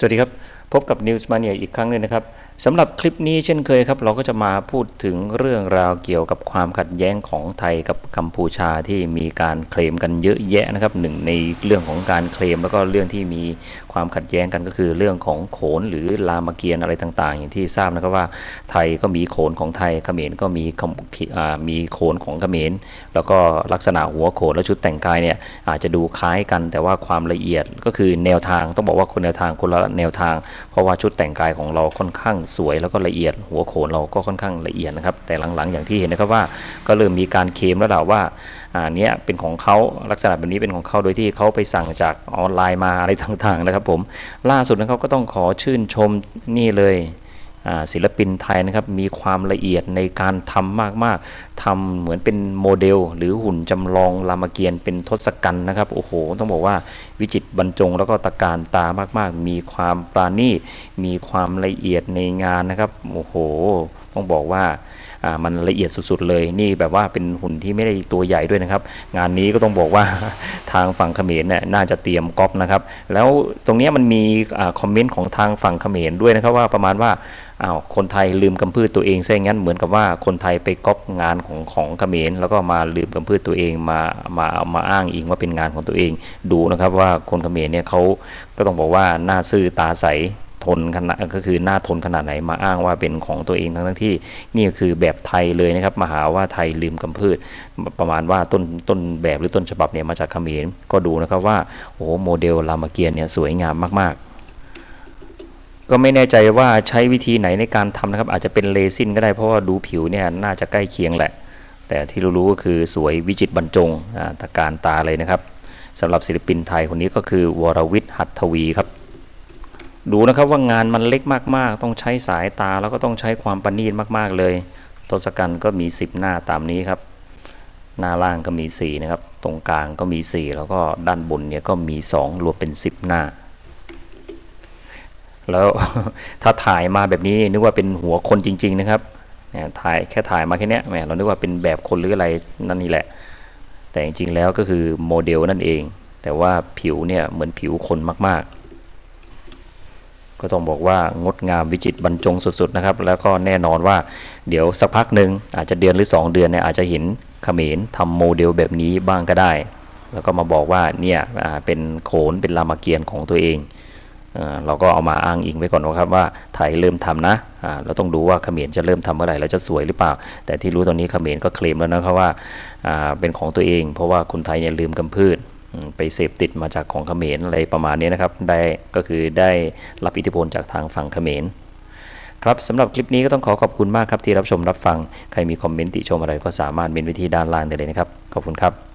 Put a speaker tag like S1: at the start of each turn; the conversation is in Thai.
S1: สวัสดีครับ พบกับ News Mania อีกครั้งหนึ่งนะครับสำหรับคลิปนี้เช่นเคยครับ เราก็จะมาพูดถึงเรื่องราวเกี่ยวกับความขัดแย้งของไทยกับกัมพูชาที่มีการเคลมกันเยอะแยะนะครับหนึ่งในเรื่องของการเคลม แล้วก็เรื่องที่มีความขัดแย้งกันก็คือเรื่องของโขนหรือรามเกียรติ์อะไรต่างๆ อย่างที่ทราบนะครับว่าไทยก็มีโขนของไทยเขมรก็มีมีโขนของเขมรแล้วก็ลักษณะหัวโขนและชุดแต่งกายเนี่ยอาจจะดูคล้ายกันแต่ว่าความละเอียดก็คือแนวทางต้องบอกว่าคนแนวทางคนละแนวทางเพราะว่าชุดแต่งกายของเราค่อนข้างสวยแล้วก็ละเอียด หัวโขนเราก็ค่อนข้างละเอียดนะครับ แต่หลังๆอย่างที่เห็นนะครับว่าก็เริ่มมีการเคมแล้วแหละว่าอ่าเนี้ยเป็นของเขาลักษณะแบบนี้เป็นของเขาโดยที่เขาไปสั่งจากออนไลน์มาอะไรต่างๆนะครับ ผมล่าสุดนะครับก็ต้องขอชื่นชมนี่เลย ศิลปินไทยนะครับมีความละเอียดในการทำมากๆทำเหมือนเป็นโมเดล หรือหุ่นจำลองรามเกียรติ์เป็นทศกัณฐ์นะครับโอ้โห ต้องบอกว่าวิจิตบรรจงแล้วก็ตะการตามากๆ มีความปราณีตมีความละเอียดในงานนะครับโอ้โห ต้องบอกว่า มันละเอียดสุดๆเลยนี่แบบว่าเป็นหุ่นที่ไม่ได้ตัวใหญ่ด้วยนะครับ งานนี้ก็ต้องบอกว่าทางฝั่งเขมรเนี่ยน่าจะเตรียมก๊อปนะครับแล้วตรงนี้มันมีอคอมเมนต์ของทางฝั่งเขมรด้วยนะครับว่าประมาณว่าอ้าวคนไทยลืมกำพืชตัวเองซะงั้นเหมือนกับว่าคนไทยไปก๊อปงานของของเขมรแล้วก็มาลืมกำพืชตัวเองมามาเอามาอ้างอิงว่าเป็นงานของตัวเองดูนะครับว่าคนเขมรเนี่ยเขาก็ต้องบอกว่าหน้าซื่อตาใส ทนขนาดก็คือหน้าทนขนาดไหนมาอ้างว่าเป็นของตัวเองทั้งทั้งที่นี่คือแบบไทยเลยนะครับมาหาว่าไทยลืมกำพืช ประมาณว่าต้นต้นแบบหรือต้นฉบับเนี่ยมาจากเขมรก็ดูนะครับว่าโอ้โหโมเดลรามเกียรติเนี่ยสวยงามมาก ๆก็ไม่แน่ใจว่าใช้วิธีไหนในการทำนะครับ อาจจะเป็นเลซินก็ได้เพราะว่าดูผิวเนี่ยน่าจะใกล้เคียงแหละ แต่ที่รู้ๆก็คือสวยวิจิตบรรจงอ่าตะการตาเลยนะครับสำหรับศิลปินไทยคนนี้ก็คือวรวิทย์หัตถวีครับ ดูนะครับว่างานมันเล็กมากๆ ต้องใช้สายตาแล้วก็ต้องใช้ความประณีตมากๆเลยทศกัณฐ์ก็มี 10 หน้าตามนี้ครับ หน้าล่างก็มี 4 นะครับ ตรงกลางก็มี 4 แล้วก็ด้านบนเนี่ยก็มี 2 รวมเป็น 10 หน้า แล้วถ้าถ่ายมาแบบนี้นึกว่าเป็นหัวคนจริง ๆ นะครับแหมถ่ายแค่ถ่ายมาแค่นี้แหมเรานึกว่าเป็นแบบคนหรืออะไรนั่นนี่แหละ แต่จริงๆแล้วก็คือโมเดลนั่นเอง แต่ว่าผิวเนี่ยเหมือนผิวคนมากๆ ก็ต้องบอกว่างดงามวิจิตรบรรจงสุดๆนะครับ แล้วก็แน่นอนว่าเดี๋ยวสักพักหนึ่งอาจจะเดือนหรือ 2 เดือนเนี่ยอาจจะเห็นเขมรทำโมเดลแบบนี้บ้างก็ได้ แล้วก็มาบอกว่าเนี่ยเป็นโขนเป็นรามเกียรติ์ของตัวเองเราก็เอามาอ้างอิงไว้ก่อนนะครับว่าไทยเริ่มทำนะเราต้องดูว่าเขมรจะเริ่มทำเมื่อไหร่แล้วจะสวยหรือเปล่า แต่ที่รู้ตอนนี้เขมรก็เคลมแล้วนะครับว่าเป็นของตัวเอง เพราะว่าคนไทยเนี่ยลืมกำพืช ไปเสพติดมาจากของเขมรอะไรประมาณนี้นะครับ ได้ก็คือได้รับอิทธิพลจากทางฝั่งเขมรครับสำหรับคลิปนี้ก็ต้องขอขอบคุณมากครับที่รับชมรับฟัง ใครมีคอมเมนต์ติชมอะไรก็สามารถเมนไว้ที่ด้านล่างได้เลยนะครับ ขอบคุณครับ